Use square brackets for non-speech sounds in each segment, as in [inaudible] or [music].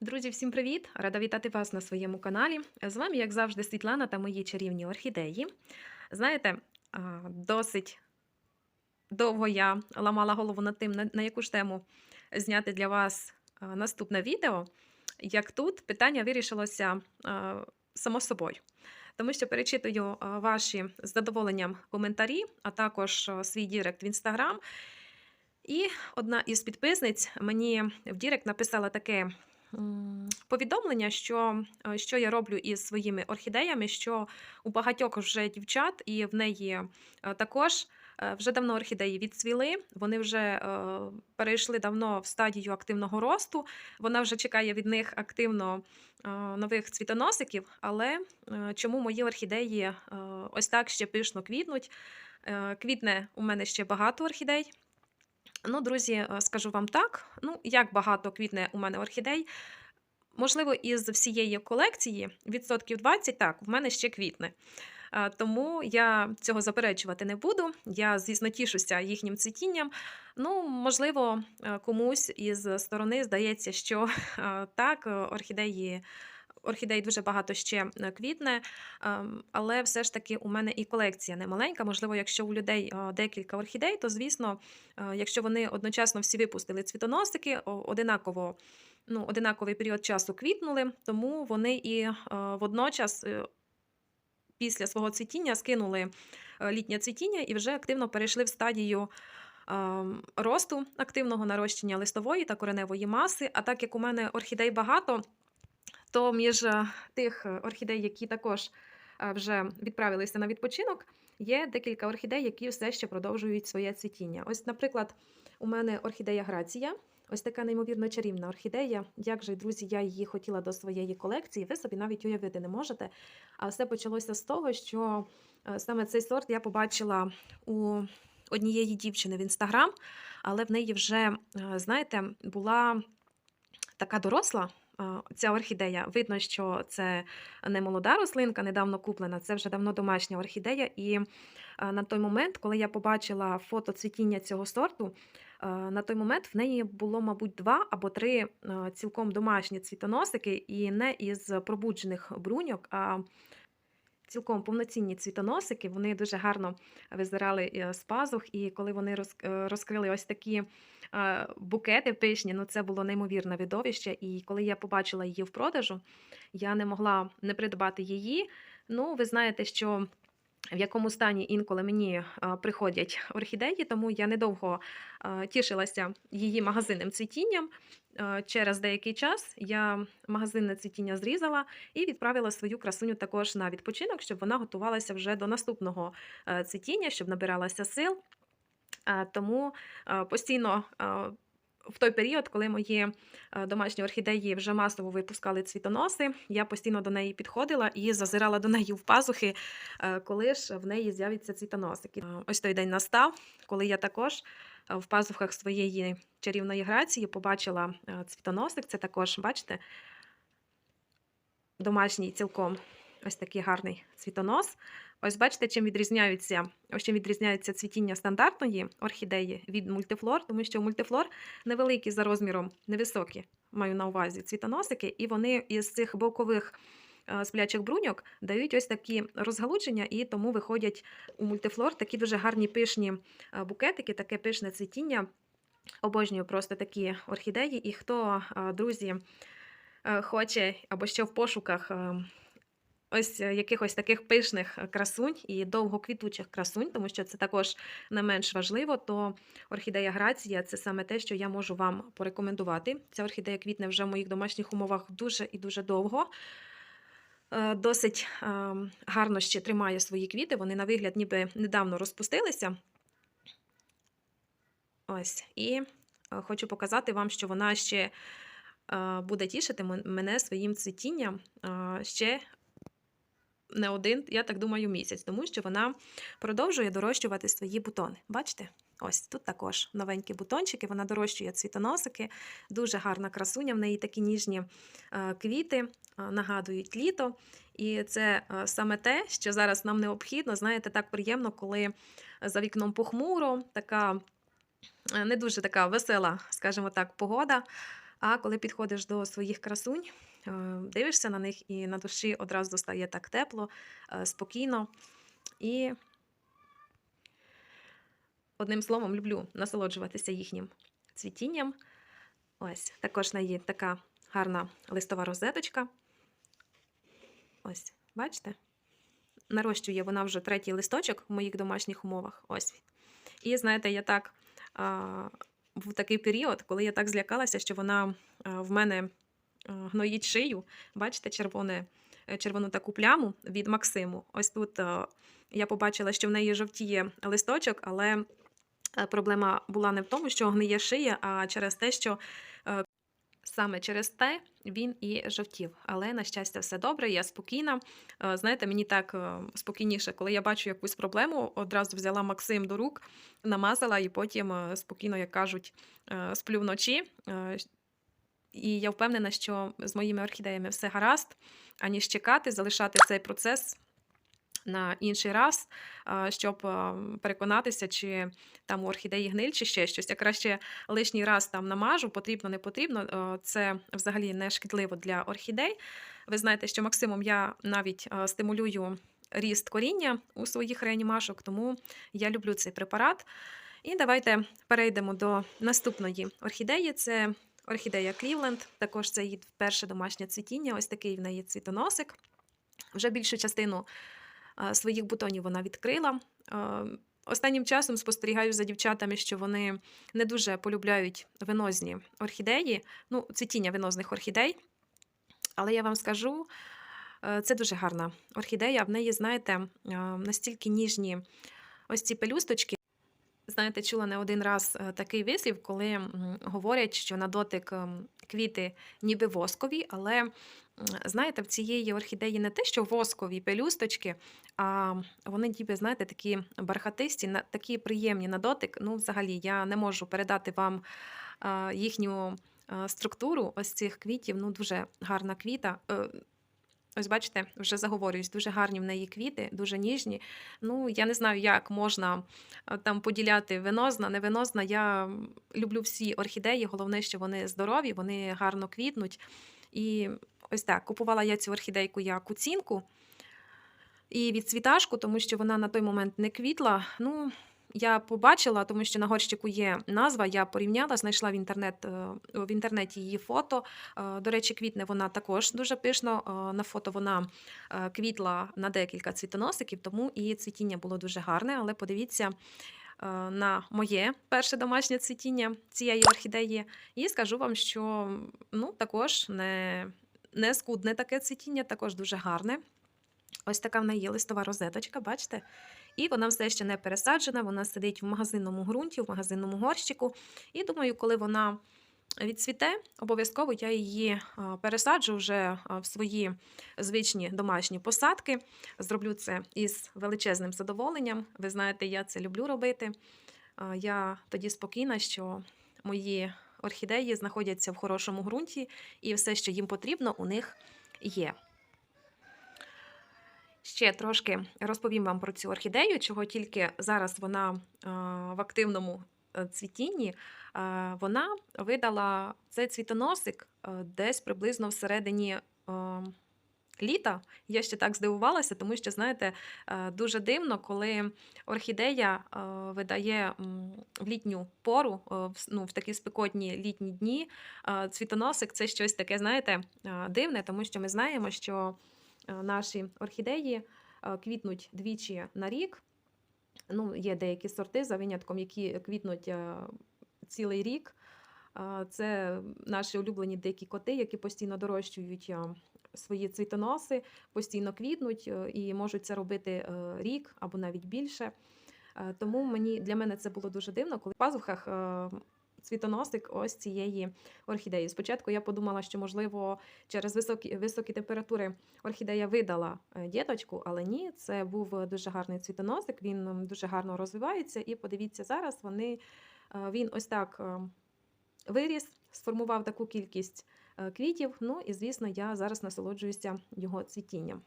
Друзі, всім привіт! Рада вітати вас на своєму каналі. З вами, як завжди, Світлана та мої чарівні орхідеї. Знаєте, досить довго я ламала голову над тим, на, яку ж тему зняти для вас наступне відео. Як тут питання вирішилося само собою. Тому що перечитую ваші з задоволенням коментарі, а також свій дірект в інстаграм. І одна із підписниць мені в Дірект написала таке повідомлення, що, е, що я роблю із своїми орхідеями, що у багатьох вже дівчат, і в неї е, також е, вже давно орхідеї відцвіли. Вони вже е, перейшли давно в стадію активного росту. Вона вже чекає від них активно е, нових цвітоносиків. Але е, чому мої орхідеї е, ось так ще пишно квітнуть? Е, Квітне у мене ще багато орхідей. Ну, друзі, е, скажу вам так: ну, як багато квітне у мене орхідей. Можливо, із всієї колекції відсотків 20, так, в мене ще квітне. Е, Тому я цього заперечувати не буду. Я, звісно, тішуся їхнім цвітінням. Ну, можливо, е, комусь із сторони здається, що [laughs] так, орхідеї. Орхідей дуже багато ще е, квітне, ем, але все ж таки у мене і колекція немаленька. Можливо, якщо у людей е, декілька орхідей, то звісно, е, якщо вони одночасно всі випустили цвітоносики, одинаково, ну, одинаковий період часу квітнули, тому вони і водночас після свого цвітіння скинули літнє цвітіння і вже активно перейшли в стадію. ем, Росту активного нарощення листової та кореневої маси. А так як у мене орхідей багато, то між е, тих е, орхідей, які також е, вже відправилися на відпочинок, є декілька орхідей, які все ще продовжують своє цвітіння. Ось, наприклад, у мене орхідея Грація. Ось така неймовірно чарівна орхідея. Як же, друзі, я її хотіла до своєї колекції, ви собі навіть уявити не можете. А все почалося з того, що саме цей сорт я побачила у однієї дівчини в інстаграм, але в неї вже, знаєте, була така доросла. Ця орхідея, видно, що це не молода рослинка, недавно куплена, це вже давно домашня орхідея. І на той момент, коли я побачила фото цвітіння цього сорту, на той момент в неї було, мабуть, два або три цілком домашні цвітоносики, і не із пробуджених бруньок, а цілком повноцінні цвітоносики. Вони дуже гарно визирали е, з пазух, і коли вони е, розкрили ось такі е, букети пишні, ну це було неймовірне видовище. І коли я побачила її в продажу, я не могла не придбати її. Ну, ви знаєте, що в якому стані інколи мені приходять орхідеї, тому я недовго тішилася її магазинним цвітінням. Через деякий час я магазинне цвітіння зрізала і відправила свою красуню також на відпочинок, щоб вона готувалася вже до наступного е, цвітіння, щоб набиралася сил. Е, Тому е, постійно в той період, коли мої е, домашні орхідеї вже масово випускали цвітоноси, я постійно до неї підходила і зазирала до неї в пазухи, е, коли ж в неї з'явиться цвітоносики. Е, Ось той день настав, коли я також в пазухах своєї чарівної грації побачила цвітоносик. Це також, бачите, домашній цілком ось такий гарний цвітонос. Ось бачите, чим відрізняються, ось чим відрізняється цвітіння стандартної орхідеї від мультифлор, тому що мультифлор невеликі за розміром, невисокі, маю на увазі цвітоносики, і вони із цих бокових е, сплячих бруньок дають ось такі розгалудження, і тому виходять у мультифлор такі дуже гарні пишні е, букетики, таке пишне цвітіння. Обожнюю просто такі орхідеї. І хто, е, друзі, хоче або ще в пошуках е, ось е, якихось таких пишних е, красунь і довгоквітучих красунь, тому що це також не менш важливо, то орхідея Грація це саме те, що я можу вам порекомендувати. Ця орхідея квітне вже в моїх домашніх умовах дуже і дуже довго. Е, Досить гарно ще тримає свої квіти. Вони на вигляд ніби недавно розпустилися. Ось. І хочу показати вам, що вона ще буде тішити мене своїм цвітінням ще не один, я так думаю, місяць, тому що вона продовжує дорощувати свої бутони. Бачите? Ось тут також новенькі бутончики, вона дорощує цвітоносики, дуже гарна красуня, в неї такі ніжні е, квіти, е, нагадують літо. І це е, саме те, що зараз нам необхідно. Знаєте, так приємно, коли за вікном похмуро, така не дуже така весела, скажімо так, погода. А коли підходиш до своїх красунь, дивишся на них, і на душі одразу стає так тепло, е, спокійно. І одним словом, люблю насолоджуватися їхнім цвітінням. Ось, також на є така гарна листова розеточка. Ось, бачите? Нарощує вона вже третій листочок в моїх домашніх умовах. Ось. І знаєте, я так був такий період, коли я так злякалася, що вона в мене гноїть шию. Бачите, червоне, е, червону таку пляму від Максиму. Ось тут я побачила, що в неї жовтіє листочок, але е, проблема була не в тому, що гниє шия, а через те, що е, саме через те він і жовтів. Але, на щастя, все добре, я спокійна. Е, Знаєте, мені так е, спокійніше, коли я бачу якусь проблему, одразу взяла Максим до рук, намазала і потім е, спокійно, як кажуть, е, сплю вночі. І я впевнена, що з моїми орхідеями все гаразд, аніж чекати, залишати цей процес на інший раз, щоб переконатися, чи там у орхідеї гниль, чи ще щось. Я краще лишній раз там намажу, потрібно, не потрібно. Це взагалі не шкідливо для орхідей. Ви знаєте, що Максимом я навіть стимулюю ріст коріння у своїх реанімашок, тому я люблю цей препарат. І давайте перейдемо до наступної орхідеї. Це орхідея Клівленд. Також це її перше домашнє цвітіння. Ось такий в неї цвітоносик. Вже більшу частину своїх бутонів вона відкрила. Останнім часом спостерігаю за дівчатами, що вони не дуже полюбляють венозні орхідеї, ну, цвітіння венозних орхідей. Але я вам скажу, е, це дуже гарна орхідея. В неї, знаєте, настільки ніжні ось ці пелюсточки. Знаєте, чула не один раз е, такий вислів, коли говорять, що на дотик ем, квіти ніби воскові, але знаєте, в цієї орхідеї не те, що воскові пелюсточки, а вони ніби, знаєте, такі бархатисті, такі приємні на дотик. Ну, взагалі, я не можу передати вам їхню структуру ось цих квітів. Ну, дуже гарна квіта. Е, Ось бачите, вже заговорююсь, дуже гарні в неї квіти, дуже ніжні. Ну, я не знаю, як можна там поділяти венозна, невенозна. Я люблю всі орхідеї. Головне, що вони здорові, вони гарно квітнуть. І ось так, купувала я цю орхідейку як оцінку і відцвіташку, тому що вона на той момент не квітла. Ну, я побачила, тому що на горщику є назва, я порівняла, знайшла в, інтернет, е, в інтернеті її фото. Е, До речі, квітне вона також дуже пишно. Е, На фото вона квітла на декілька цвітоносиків, тому і цвітіння було дуже гарне. Але подивіться на моє перше домашнє цвітіння цієї орхідеї. І скажу вам, що ну, також не, не скудне таке цвітіння, також дуже гарне. Ось така в неї є листова розеточка, бачите? І вона все ще не пересаджена, вона сидить в магазинному ґрунті, в магазинному горщику. І думаю, коли вона відцвіте, обов'язково я її пересаджу вже в свої звичні домашні посадки. Зроблю це із величезним задоволенням. Ви знаєте, я це люблю робити. Я тоді спокійна, що мої орхідеї знаходяться в хорошому ґрунті, і все, що їм потрібно, у них є. Ще трошки розповім вам про цю орхідею, чого тільки зараз вона в активному е, цвітінні. Вона видала цей цвітоносик е, десь приблизно всередині е, літа. Я ще так здивувалася, тому що, знаєте, дуже дивно, коли орхідея видає в літню пору, ну, в такі спекотні літні дні. Цвітоносик це щось таке, знаєте, дивне, тому що ми знаємо, що наші орхідеї е, квітнуть двічі на рік. Ну, є деякі сорти за винятком, які квітнуть е, цілий рік. Е, Це наші улюблені дикі коти, які постійно дорощують е, свої цвітоноси, постійно квітнуть е, і можуть це робити е, рік або навіть більше. Е, Тому мені для мене це було дуже дивно, коли в пазухах е, цвітоносик ось цієї орхідеї. Спочатку я подумала, що можливо через високі, високі температури орхідея видала е, діточку, але ні, це був дуже гарний цвітоносик. Він дуже гарно розвивається. І подивіться зараз, вони е, він ось так е, виріс, сформував таку кількість квітів. Ну і звісно, я зараз насолоджуюся його цвітінням.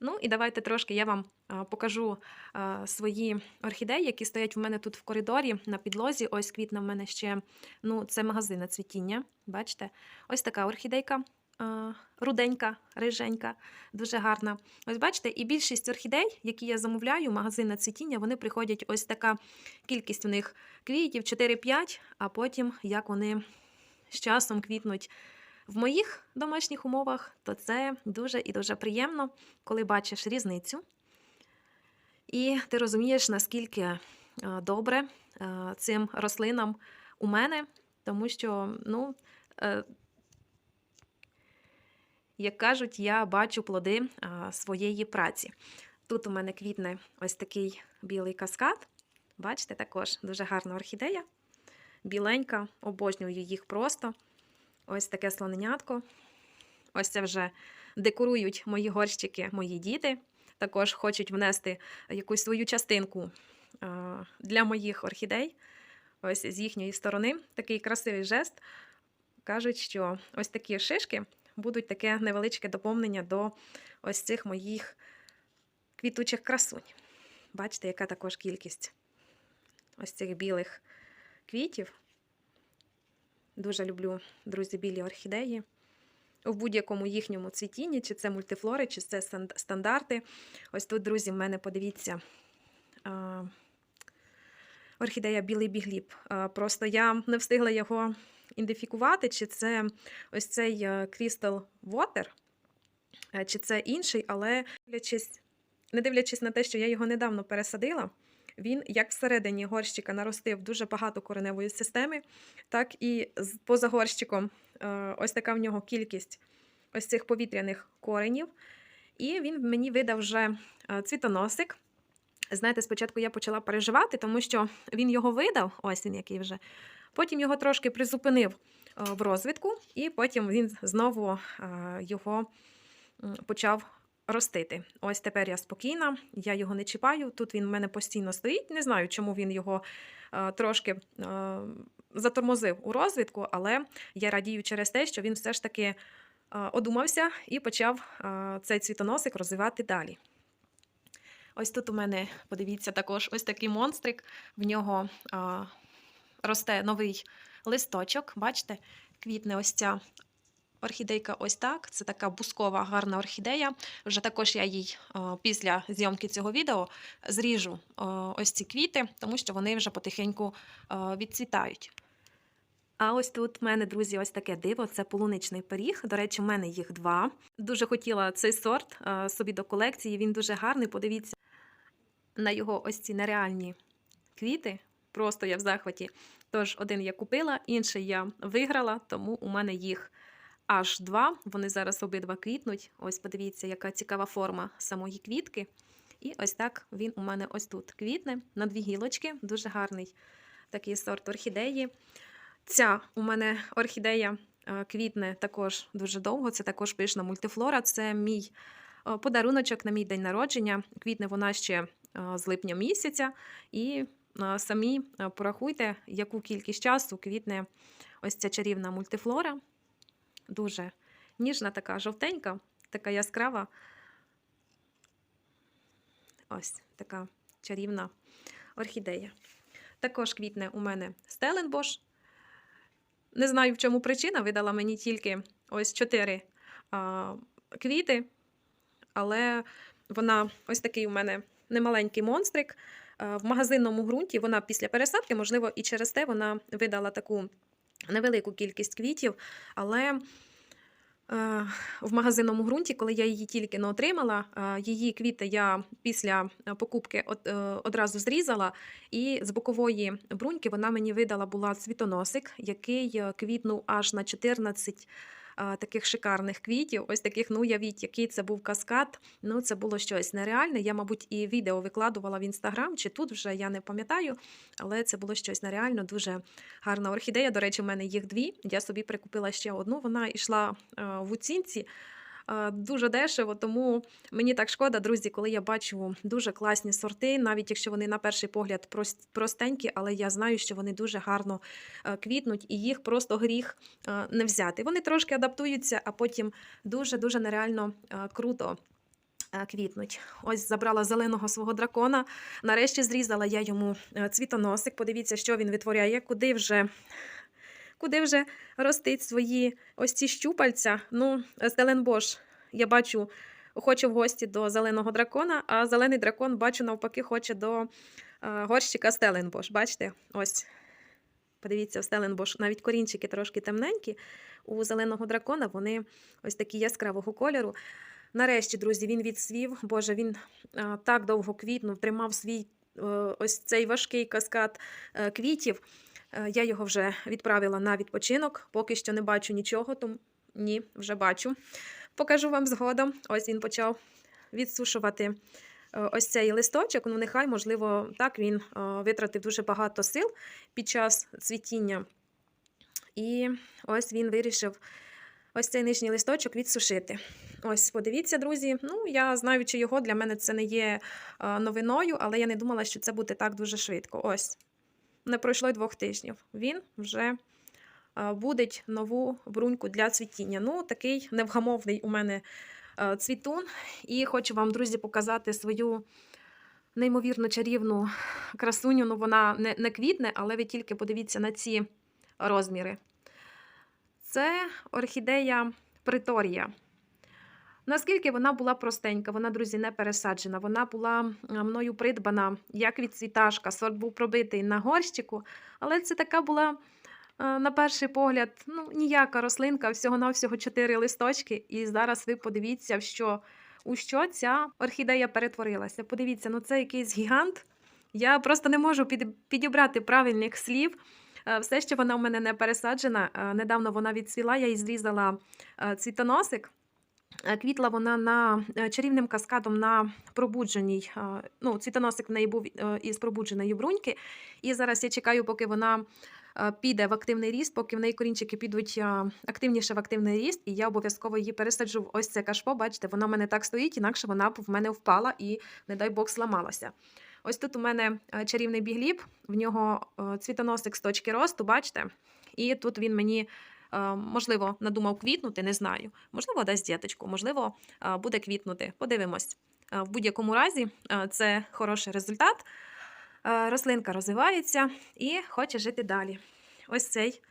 Ну і давайте трошки я вам покажу свої орхідеї, які стоять в мене тут в коридорі на підлозі. Ось квітна в мене ще ну, це магазин цвітіння. Бачите? Ось така орхідейка. Руденька, риженька, дуже гарна. Ось бачите, і більшість орхідей, які я замовляю, магазин на цвітіння, вони приходять ось така кількість у них квітів 4-5, а потім як вони з часом квітнуть в моїх домашніх умовах, то це дуже і дуже приємно, коли бачиш різницю. І ти розумієш, наскільки е, добре е, цим рослинам у мене, тому що, ну, е, як кажуть, я бачу плоди своєї праці. Тут у мене квітне ось такий білий каскад. Бачите, також дуже гарна орхідея. Біленька, обожнюю їх просто. Ось таке слоненятко. Ось це вже декорують мої горщики, мої діти. Також хочуть внести якусь свою частинку для моїх орхідей. Ось з їхньої сторони такий красивий жест. Кажуть, що ось такі шишки будуть таке невеличке доповнення до ось цих моїх квітучих красунь. Бачите, яка також кількість ось цих білих квітів. Дуже люблю, друзі, білі орхідеї. В будь-якому їхньому цвітінні, чи це мультифлори, чи це стандарти. Ось тут, друзі, в мене подивіться. Орхідея білий бігліб. Просто я не встигла його ідентифікувати, чи це ось цей е, Crystal Water, е, чи це інший, але дивлячись, не дивлячись на те, що я його недавно пересадила, він як всередині горщика наростив дуже багато кореневої системи, так і поза горщиком е, ось така в нього кількість ось цих повітряних коренів. І він мені видав вже е, цвітоносик. Знаєте, спочатку я почала переживати, тому що він його видав, ось він який вже. Потім його трошки призупинив е, в розвитку, і потім він знову його почав ростити. Ось тепер я спокійна, я його не чіпаю. Тут він в мене постійно стоїть. Не знаю, чому він його е, трошки е, затормозив у розвитку, але я радію через те, що він все ж таки е, одумався і почав цей цвітоносик розвивати далі. Ось тут у мене, подивіться, також ось такий монстрик. В нього росте новий листочок. Бачите, квітне ось ця орхідейка ось так. Це така бускова гарна орхідея. Вже також я їй після зйомки цього відео зріжу ось ці квіти, тому що вони вже потихеньку відцвітають. А ось тут в мене, друзі, ось таке диво. Це полуничний пиріг. До речі, в мене їх два. Дуже хотіла цей сорт собі до колекції. Він дуже гарний. Подивіться на його ось ці нереальні квіти. Просто я в захваті. Тож один я купила, інший я виграла, тому у мене їх аж два. Вони зараз обидва квітнуть. Ось подивіться, яка цікава форма самої квітки. І ось так він у мене ось тут квітне на дві гілочки. Дуже гарний такий сорт орхідеї. Ця у мене орхідея е, квітне також дуже довго. Це також пишна мультифлора. Це мій е, подаруночок на мій день народження. Квітне вона ще е, з липня місяця. І самі порахуйте, яку кількість часу квітне ось ця чарівна мультифлора. Дуже ніжна, така жовтенька, така яскрава. Ось така чарівна орхідея. Також квітне у мене Стеленбош. Не знаю, в чому причина. Видала мені тільки ось чотири квіти, але вона ось такий у мене немаленький монстрик. В магазинному ґрунті вона після пересадки, можливо, і через те вона видала таку невелику кількість квітів, але е, в магазинному ґрунті, коли я її тільки не отримала, е, її квіти я після покупки е, одразу зрізала, і з бокової бруньки вона мені видала була цвітоносик, який квітнув аж на 14 а, таких шикарних квітів. Ось таких, ну уявіть, який це був каскад. Ну, це було щось нереальне. Я, мабуть, і відео викладувала в інстаграм, чи тут вже я не пам'ятаю, але це було щось нереально, дуже гарна орхідея. До речі, в мене їх дві. Я собі прикупила ще одну. Вона йшла в оцінці. Е, Дуже дешево, тому мені так шкода, друзі, коли я бачу дуже класні сорти, навіть якщо вони на перший погляд прос- простенькі, але я знаю, що вони дуже гарно е, квітнуть, і їх просто гріх е, не взяти. Вони трошки адаптуються, а потім дуже-дуже нереально круто квітнуть. Ось забрала зеленого свого дракона. Нарешті зрізала я йому цвітоносик. Подивіться, що він витворяє, куди вже. Куди вже ростить свої ось ці щупальця. Ну, Стеленбош, я бачу, хоче в гості до зеленого дракона, а зелений дракон, бачу, навпаки, хоче до е, горщика Стеленбош. Бачите? Ось. Подивіться, Стеленбош, навіть корінчики трошки темненькі. У зеленого дракона вони ось такі яскравого кольору. Нарешті, друзі, він відсвів. Боже, він а, так довго квітнув, тримав свій е, ось цей важкий каскад е, квітів. Е, я його вже відправила на відпочинок. Поки що не бачу нічого, тому ні, вже бачу. Покажу вам згодом. Ось він почав відсушувати е, ось цей листочок. Ну, нехай, можливо, так він е, витратив дуже багато сил під час цвітіння. І ось він вирішив ось цей нижній листочок відсушити. Ось, подивіться, друзі. Ну, я знаючи його, для мене це не є новиною, але я не думала, що це буде так дуже швидко. Ось. Не пройшло й двох тижнів. Він вже е, будить нову бруньку для цвітіння. Ну, такий невгамовний у мене е, цвітун. І хочу вам, друзі, показати свою неймовірно чарівну красуню. Ну, вона не, не квітне, але ви тільки подивіться на ці розміри. Це орхідея Приторія. Наскільки вона була простенька, вона, друзі, не пересаджена. Вона була мною придбана як відцвіташка, сорт був пробитий на горщику, але це така була, на перший погляд, ну, ніяка рослинка, всього-навсього чотири листочки. І зараз ви подивіться, що, у що ця орхідея перетворилася. Подивіться, ну це якийсь гігант. Я просто не можу підібрати правильних слів. Е, Все, що вона в мене не пересаджена. е, Недавно вона відцвіла, я їй зрізала е, цвітоносик. Е, Квітла вона на е, чарівним каскадом на пробудженій. е, Ну, цвітоносик в неї був із пробудженої бруньки. І зараз я чекаю, поки вона піде в активний ріст, поки в неї корінчики підуть активніше в активний ріст, і я обов'язково її пересаджу в ось це кашпо. Бачите, вона в мене так стоїть, інакше вона в мене впала і, не дай Бог, зламалася. Ось тут у мене чарівний бігліб, в нього цвітоносик з точки росту, бачите? І тут він мені, можливо, надумав квітнути, не знаю. Можливо, дасть діточку, можливо, е, буде квітнути. Подивимось. Е, В будь-якому разі е, це хороший результат. Е, Рослинка розвивається і хоче жити далі. Ось цей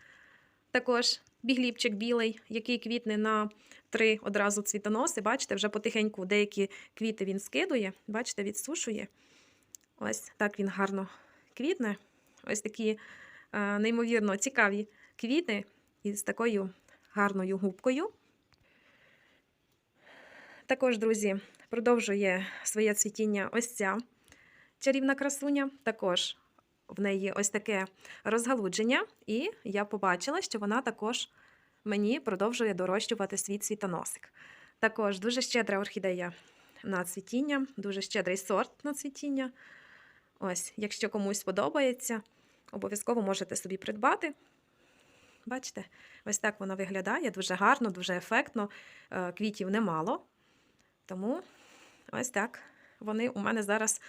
також бігліпчик білий, який квітне на три одразу цвітоноси. Бачите, вже потихеньку деякі квіти він скидує, бачите, відсушує. Ось так він гарно квітне. Ось такі е, неймовірно цікаві квіти із такою гарною губкою. Також, друзі, продовжує своє цвітіння ось ця чарівна красуня. Також в неї ось таке розгалудження, і я побачила, що вона також мені продовжує дорощувати свій цвітоносик. Також дуже щедра орхідея на цвітіння, дуже щедрий сорт на цвітіння. Ось, якщо комусь сподобається, обов'язково можете собі придбати. Бачите, ось так воно виглядає дуже гарно, дуже ефектно. Е, Квітів немало. Тому ось так вони у мене зараз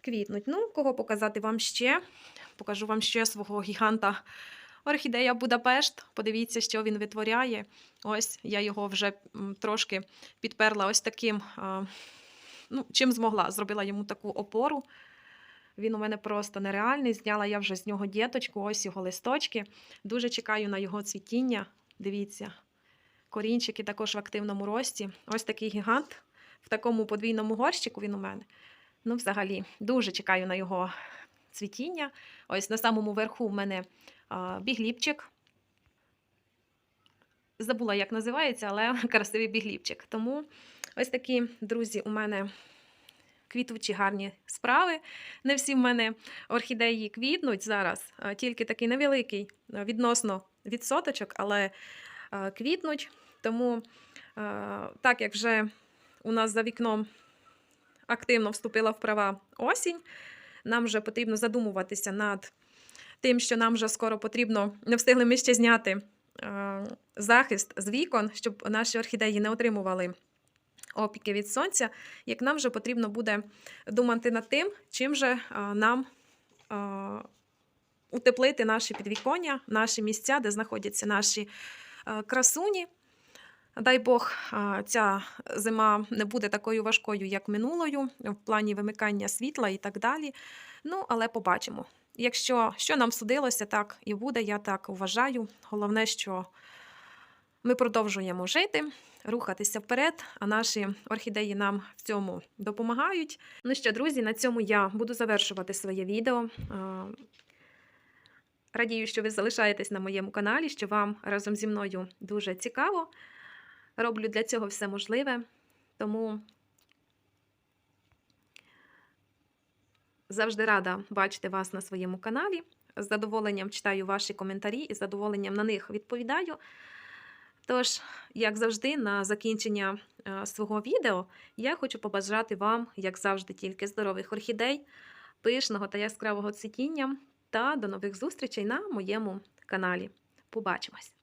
квітнуть. Ну, кого показати вам ще? Покажу вам ще свого гіганта орхідея Будапешт. Подивіться, що він витворяє. Ось я його вже трошки підперла ось таким, ну, чим змогла. Зробила йому таку опору. Він у мене просто нереальний. Зняла я вже з нього діточку, ось його листочки. Дуже чекаю на його цвітіння. Дивіться, корінчики також в активному рості. Ось такий гігант в такому подвійному горщику він у мене. Ну, взагалі, дуже чекаю на його цвітіння. Ось на самому верху у мене бігліпчик. Забула, як називається, але [laughs] красивий бігліпчик. Тому ось такі, друзі, у мене квітучі гарні справи. Не всі в мене орхідеї квітнуть зараз, тільки такий невеликий відносно відсоточок, але квітнуть. Тому, так як вже у нас за вікном активно вступила в права осінь, нам вже потрібно задумуватися над тим, що нам вже скоро потрібно, не встигли ми ще зняти захист з вікон, щоб наші орхідеї не отримували опіки від сонця, як нам вже потрібно буде думати над тим, чим же е, нам е, утеплити наші підвіконня, наші місця, де знаходяться наші е, красуні. Дай Бог, ця зима не буде такою важкою, як минулою, в плані вимикання світла і так далі. Ну, але побачимо. Якщо що нам судилося, так і буде, я так вважаю. Головне, що ми продовжуємо жити, рухатися вперед, а наші орхідеї нам в цьому допомагають. Ну що, друзі, на цьому я буду завершувати своє відео. Радію, що ви залишаєтесь на моєму каналі, що вам разом зі мною дуже цікаво. Роблю для цього все можливе. Тому завжди рада бачити вас на своєму каналі. З задоволенням читаю ваші коментарі і з задоволенням на них відповідаю. Тож, як завжди, на закінчення е, свого відео я хочу побажати вам, як завжди, тільки здорових орхідей, пишного та яскравого цвітіння. Та до нових зустрічей на моєму каналі. Побачимось!